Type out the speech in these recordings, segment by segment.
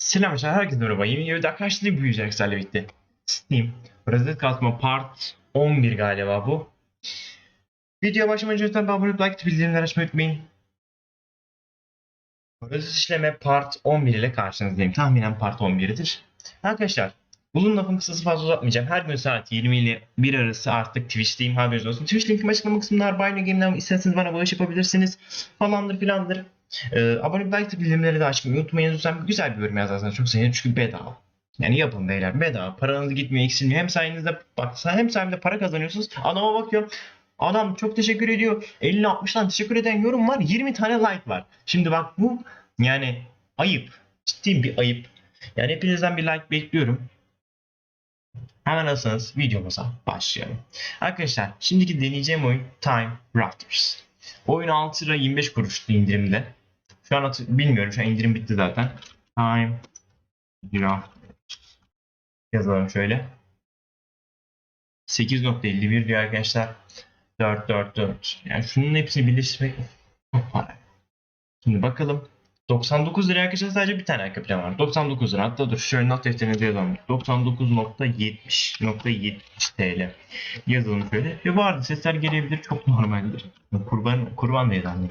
Selam arkadaşlar, herkese merhaba. Yeni videoda karşınızda büyüyecek sizlerle birlikte. Steam, Rozet Kasma Part 11 galiba bu. Videoya başlamadan önce abone olup like bildirimleri açmayı unutmayın. Rozet işleme Part 11 ile karşınızdayım. Tahminen Part 11'dir. Arkadaşlar, bunun lafın kısası fazla uzatmayacağım. Her gün saat 20 ile 1 arası artık Twitch'teyim haberiniz olsun. Twitch linkim açıklama kısmında Bino Game'den isterseniz bana bağış yapabilirsiniz. Falandır filandır. Ee, abone olup like bildirimleri de açmayı unutmayın. Lütfen güzel bir yorum yazarsanız çok sevinirim çünkü bedava. Yani yapın beyler bedava. Paranız gitmiyor eksilmiyor. Hem sayenizde bak hem sayenizde para kazanıyorsunuz. Adama bakıyorum. Adam çok teşekkür ediyor. 50-60'dan teşekkür eden yorum var. 20 tane like var. Şimdi bak bu yani ayıp. Ciddi bir ayıp. Yani hepinizden bir like bekliyorum. Hemen alırsanız videomuza başlayalım. Arkadaşlar şimdiki deneyeceğim oyun Time Rafters. Oyun 6 lira 25 kuruştu indirimde. Şu an bilmiyorum. Şu an indirim bitti zaten. Time Rafters. Yazalım şöyle. 8.51 diyor arkadaşlar. 444. Yani şunun hepsini birleştirmek çok para. Şimdi bakalım. 99 lira arkadaşlar sadece bir tane arka var. 99 lira. Hatta dur şöyle not defterine de yazalım. 99.70.70 TL. Yazalım şöyle. Ve arada sesler gelebilir. Çok normaldir. Kurban, kurban değil anne.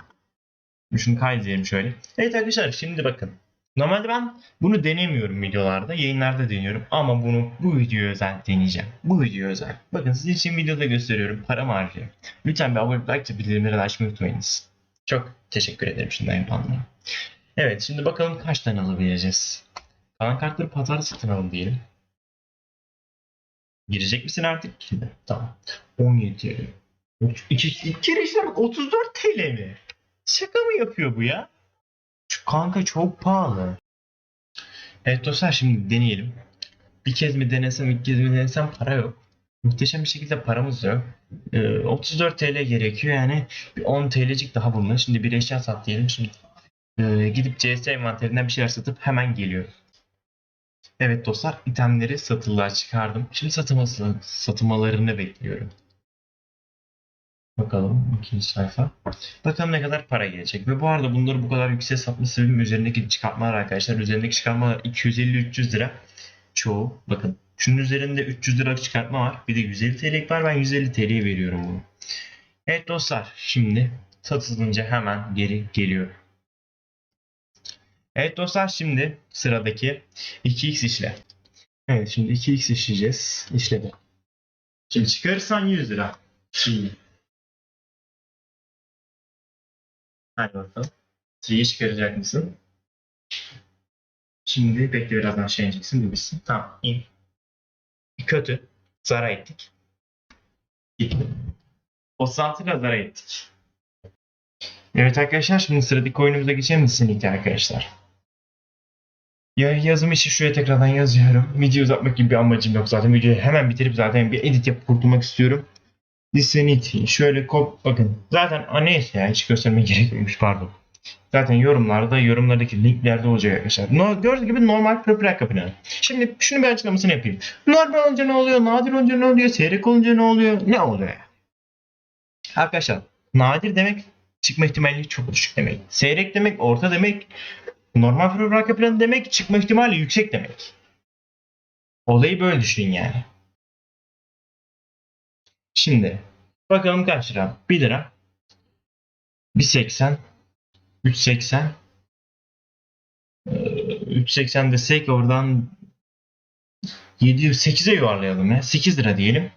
Şunu kaydediyelim şöyle. Evet arkadaşlar şimdi bakın. Normalde ben bunu denemiyorum videolarda. Yayınlarda deniyorum. Ama bunu bu video özel deneyeceğim. Bu video özel. Bakın sizin için videoda gösteriyorum. Paramı harcıyorum. Lütfen bir abone like bildirimleri açmayı unutmayınız. Çok teşekkür ederim şimdiden yapanlara. Evet şimdi bakalım kaç tane alabileceğiz. Kalan kartları pazarda satın alın diyelim. Girecek misin artık? Tamam. 17 TL. İki, iki kere işlem 34 TL mi? Şaka mı yapıyor bu ya? Şu kanka çok pahalı. Evet dostlar şimdi deneyelim. Bir kez mi denesem, iki kez mi denesem para yok. Muhteşem bir şekilde paramız yok. Ee, 34 TL gerekiyor yani. Bir 10 TL'cik daha bulunur. Şimdi bir eşya sat diyelim. Şimdi e, gidip CS envanterinden bir şeyler satıp hemen geliyor. Evet dostlar itemleri satılığa çıkardım. Şimdi satılması, satılmalarını bekliyorum. Bakalım ikinci sayfa. Bakalım ne kadar para gelecek. Ve bu arada bunları bu kadar yüksek satma sebebim üzerindeki çıkartmalar arkadaşlar. Üzerindeki çıkartmalar 250-300 lira. Çoğu. Bakın. Şunun üzerinde 300 lira çıkartma var. Bir de 150 TL'lik var. Ben 150 TL'ye veriyorum bunu. Evet dostlar. Şimdi satılınca hemen geri geliyor. Evet dostlar şimdi sıradaki 2x işle. Evet şimdi 2x işleyeceğiz. İşledi. Şimdi çıkarırsan 100 lira. Şimdi. Hadi bakalım. 3'yi çıkaracak mısın? Şimdi bekle birazdan şey ineceksin bitsin. Tamam in. Kötü. Zarar ettik. Gitti. 36 lira zarar ettik. Evet arkadaşlar şimdi sıradaki oyunumuza geçelim kesinlikle arkadaşlar. Ya yazım işi şuraya tekrardan yazıyorum. Video uzatmak gibi bir amacım yok zaten. Videoyu hemen bitirip zaten bir edit yapıp kurtulmak istiyorum. Listenity. Şöyle kop bakın. Zaten a, neyse ya hiç göstermeye gerek yokmuş pardon. Zaten yorumlarda yorumlardaki linklerde olacak arkadaşlar. No, gördüğünüz gibi normal popüler kapına. Şimdi şunu bir açıklamasını yapayım. Normal olunca ne oluyor? Nadir olunca ne oluyor? Seyrek olunca ne oluyor? Ne oluyor? Arkadaşlar nadir demek çıkma ihtimali çok düşük demek. Seyrek demek orta demek. Normal popüler kapına demek çıkma ihtimali yüksek demek. Olayı böyle düşünün yani. Şimdi bakalım kaç lira? 1 lira. 1.80 3.80 Ee, 3.80 desek oradan 7 8'e yuvarlayalım ya. 8 lira diyelim.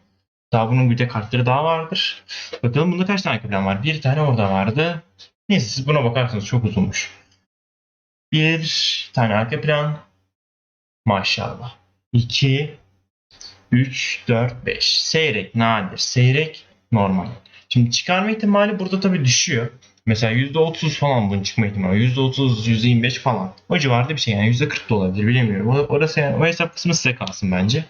Daha bunun bir de kartları daha vardır. Bakalım bunda kaç tane plan var? Bir tane orada vardı. Neyse siz buna bakarsanız çok uzunmuş. Bir tane arka plan. Maşallah. 2 3, 4, 5. Seyrek, nadir. Seyrek, normal. Şimdi çıkarma ihtimali burada tabii düşüyor. Mesela %30 falan bunun çıkma ihtimali. %30, %25 falan. O civarda bir şey yani. %40 da olabilir bilemiyorum. Orası yani, o hesap kısmı size kalsın bence.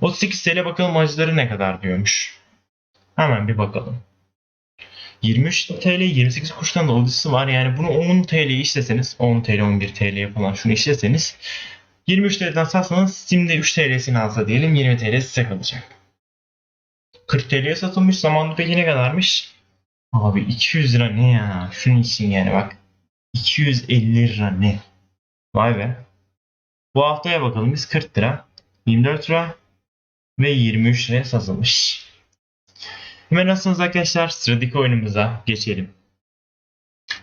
38 TL bakalım acıları ne kadar diyormuş. Hemen bir bakalım. 23 TL 28 kuruştan da var. Yani bunu 10 TL işleseniz 10 TL 11 TL falan şunu işleseniz 23 TL'den satsanız Steam'de 3 TL'sini alsa diyelim 20 TL size kalacak. 40 TL'ye satılmış zamanında peki ne kadarmış? Abi 200 lira ne ya? Şunun için yani bak. 250 lira ne? Vay be. Bu haftaya bakalım biz 40 lira, 24 lira ve 23 liraya satılmış. Hemen nasılsınız arkadaşlar? Sıradaki oyunumuza geçelim.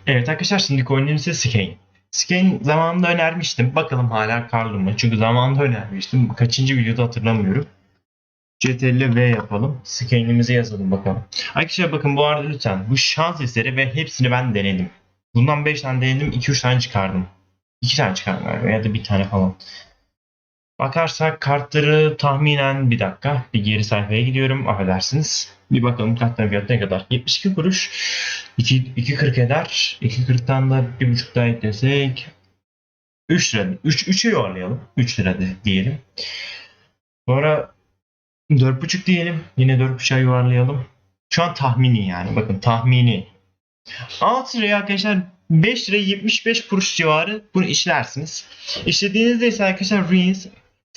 Evet arkadaşlar şimdiki oyunumuz ise Skane. Skane zamanında önermiştim. Bakalım hala karlı mı? Çünkü zamanında önermiştim. Kaçıncı videoda hatırlamıyorum. CTRL V yapalım. Skane'imizi yazalım bakalım. Arkadaşlar bakın bu arada lütfen bu şans eseri ve hepsini ben denedim. Bundan 5 tane denedim 2-3 tane çıkardım. 2 tane çıkardım ya da bir tane falan. Bakarsak kartları tahminen bir dakika bir geri sayfaya gidiyorum affedersiniz. Bir bakalım kartların fiyatı ne kadar. 72 kuruş 2, 2.40 eder. 2.40'tan da 1.5 daha eklesek 3 lira. 3, 3'e yuvarlayalım. 3 lira de, diyelim. Sonra 4.5 diyelim. Yine 4.5'a yuvarlayalım. Şu an tahmini yani. Bakın tahmini. 6 liraya arkadaşlar 5 lira 75 kuruş civarı bunu işlersiniz. İşlediğinizde ise arkadaşlar Reels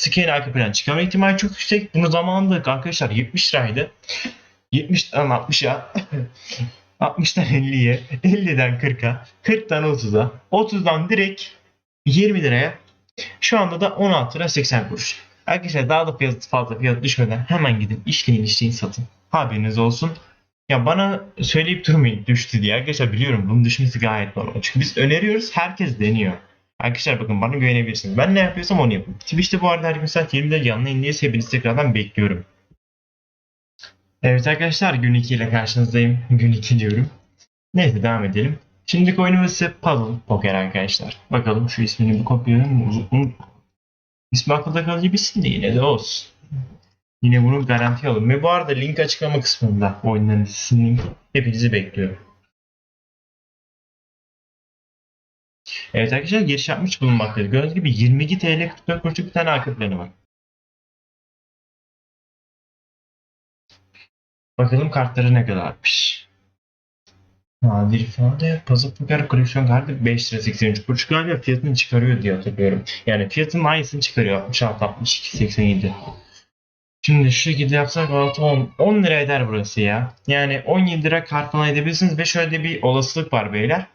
Scan arka plan çıkma ihtimali çok yüksek. Bunu zamanında arkadaşlar 70 liraydı. 70'den 60'a 60'dan 50'ye 50'den 40'a 40'dan 30'a 30'dan direkt 20 liraya şu anda da 16 lira 80 kuruş. Arkadaşlar daha da fiyat, fazla fiyat düşmeden hemen gidin işleyin işleyin satın. Haberiniz olsun. Ya bana söyleyip durmayın düştü diye. Arkadaşlar biliyorum bunun düşmesi gayet normal. Çünkü biz öneriyoruz herkes deniyor. Arkadaşlar bakın bana güvenebilirsiniz. Ben ne yapıyorsam onu yapın. Twitch'te bu arada her gün saat 20'de canlı yayındayız. Hepinizi tekrardan bekliyorum. Evet arkadaşlar gün 2 ile karşınızdayım. Gün 2 diyorum. Neyse devam edelim. Şimdiki oyunumuz ise Puzzle Poker arkadaşlar. Bakalım şu ismini bir kopyalayalım. Uzun, İsmi akılda kalıcı bir isim de yine de olsun. Yine bunu garanti alalım. Ve bu arada link açıklama kısmında oyunların linki. Hepinizi bekliyorum. Evet arkadaşlar giriş yapmış bulunmaktayız. Gördüğünüz gibi 22 TL 44 kuruşluk bir tane arka planı var. Bakalım kartları ne kadarmış. Nadir ifade puzzle poker koleksiyon kartı 5 lira 83 kuruş galiba fiyatını çıkarıyor diye hatırlıyorum. Yani fiyatının aynısını çıkarıyor 66 62 87. Şimdi şu şekilde yapsak 6 10 10 lira eder burası ya. Yani 17 lira kart falan edebilirsiniz ve şöyle bir olasılık var beyler.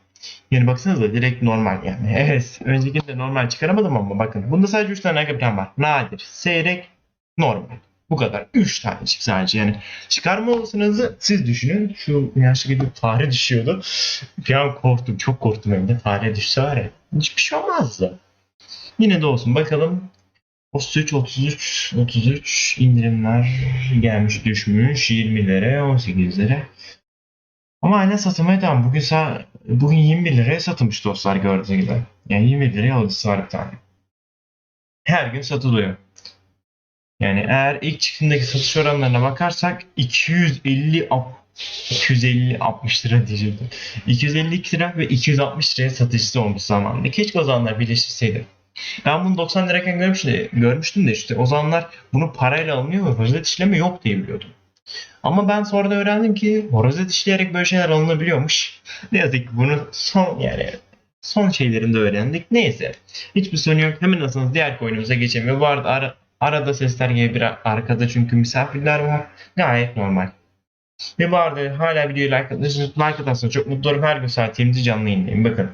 Yani baksanıza direkt normal yani. Evet öncekinde normal çıkaramadım ama bakın. Bunda sadece 3 tane arka var. Nadir, seyrek, normal. Bu kadar. 3 tanecik sadece yani. Çıkarma olasılığınızı siz düşünün. Şu yaşlı gibi fare düşüyordu. Bir an korktum. Çok korktum hem de. Fare düşse var ya. Hiçbir şey olmazdı. Yine de olsun. Bakalım 33, 33, 33 indirimler gelmiş düşmüş 20'lere 18'lere. Ama aynen satılmaya devam. Bugün sa bugün 21 liraya satılmış dostlar gördüğünüz gibi. Yani 21 liraya alıcısı var bir tane. Her gün satılıyor. Yani eğer ilk çıktığındaki satış oranlarına bakarsak 250 250 60 lira diyecektim. 252 lira ve 260 liraya satışta olmuş zamanında. Keşke o zamanlar birleştirseydim. Ben bunu 90 lirayken görmüştüm, görmüştüm de işte o zamanlar bunu parayla alınıyor ve rozet işlemi yok diye biliyordum. Ama ben sonra da öğrendim ki rozet işleyerek böyle şeyler alınabiliyormuş. ne yazık ki bunu son yani son şeylerinde öğrendik. Neyse. Hiçbir sorun yok. Hemen aslında diğer oyunumuza geçelim. Ve bu arada ara, arada sesler gelebilir arkada çünkü misafirler var. Gayet normal. Ve bu arada hala videoyu like atarsanız, like atarsanız çok mutlu olurum. Her gün saat 20'de canlı yayındayım. Bakın.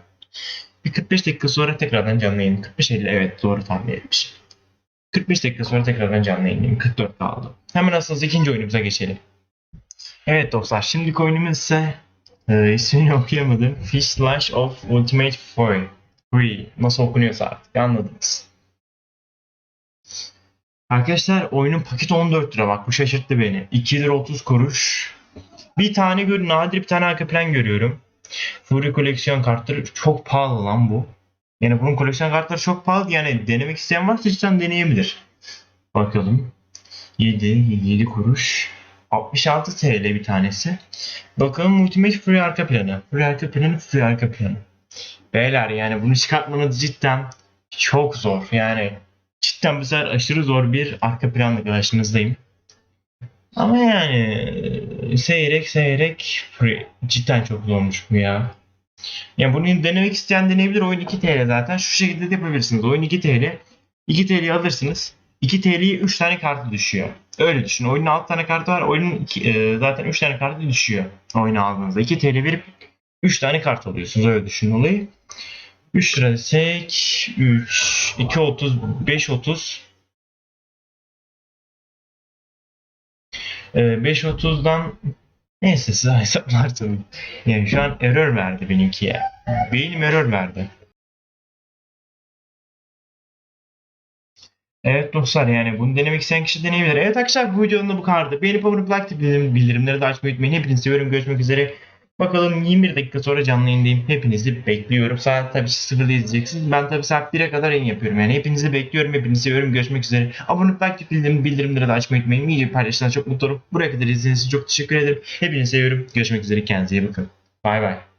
Bir 45 dakika sonra tekrardan canlı yayın. 45 50 evet doğru tahmin etmişim. 45 dakika sonra tekrardan canlı yayındayım. 44 kaldı. Hemen aslında ikinci oyunumuza geçelim. Evet dostlar şimdiki oyunumuz ise e, ismini okuyamadım. Fish Slash of Ultimate Foil. Free. Nasıl okunuyorsa artık anladınız. Arkadaşlar oyunun paketi 14 lira bak bu şaşırttı beni. 2 lira 30 kuruş. Bir tane gör nadir bir tane arka plan görüyorum. Fury koleksiyon kartları çok pahalı lan bu. Yani bunun koleksiyon kartları çok pahalı. Yani denemek isteyen varsa cidden deneyebilir. Bakalım. 7, 7 kuruş. 66 TL bir tanesi. Bakalım Ultimate Free arka planı. Free arka planı, Free arka planı. Beyler yani bunu çıkartmanız cidden çok zor. Yani cidden bu sefer aşırı zor bir arka planla karşınızdayım. Ama yani seyrek seyrek. Cidden çok zormuş bu ya. Yani bunu denemek isteyen deneyebilir. Oyun 2 TL zaten. Şu şekilde de yapabilirsiniz. Oyun 2 TL. 2 TL'yi alırsınız. 2 TL'ye 3 tane kartı düşüyor. Öyle düşün. Oyunun 6 tane kartı var. Oyunun iki, e, zaten 3 tane kartı düşüyor. Oyunu aldığınızda. 2 TL verip 3 tane kart alıyorsunuz. Öyle düşün olayı. 3 lira desek 3, 2.30, 5.30 Ee, 5.30'dan neyse size hesaplar tabii. Yani şu an error verdi benimki ya. Beynim error verdi. Evet dostlar yani bunu denemek isteyen kişi deneyebilir. Evet arkadaşlar bu videonun da bu kadardı. Beğenip abone olup like bildirimleri de açmayı unutmayın. Hepinizi seviyorum. Görüşmek üzere. Bakalım 21 dakika sonra canlı yayındayım. Hepinizi bekliyorum. Saat tabii sıfırda izleyeceksiniz. Ben tabii saat 1'e kadar yayın yapıyorum. Yani hepinizi bekliyorum. Hepinizi seviyorum. Görüşmek üzere. Abone olup like bildirim, bildirimleri de açmayı unutmayın. Videoyu paylaşırsanız çok mutlu olurum. Buraya kadar izlediğiniz için çok teşekkür ederim. Hepinizi seviyorum. Görüşmek üzere. Kendinize iyi bakın. Bay bay.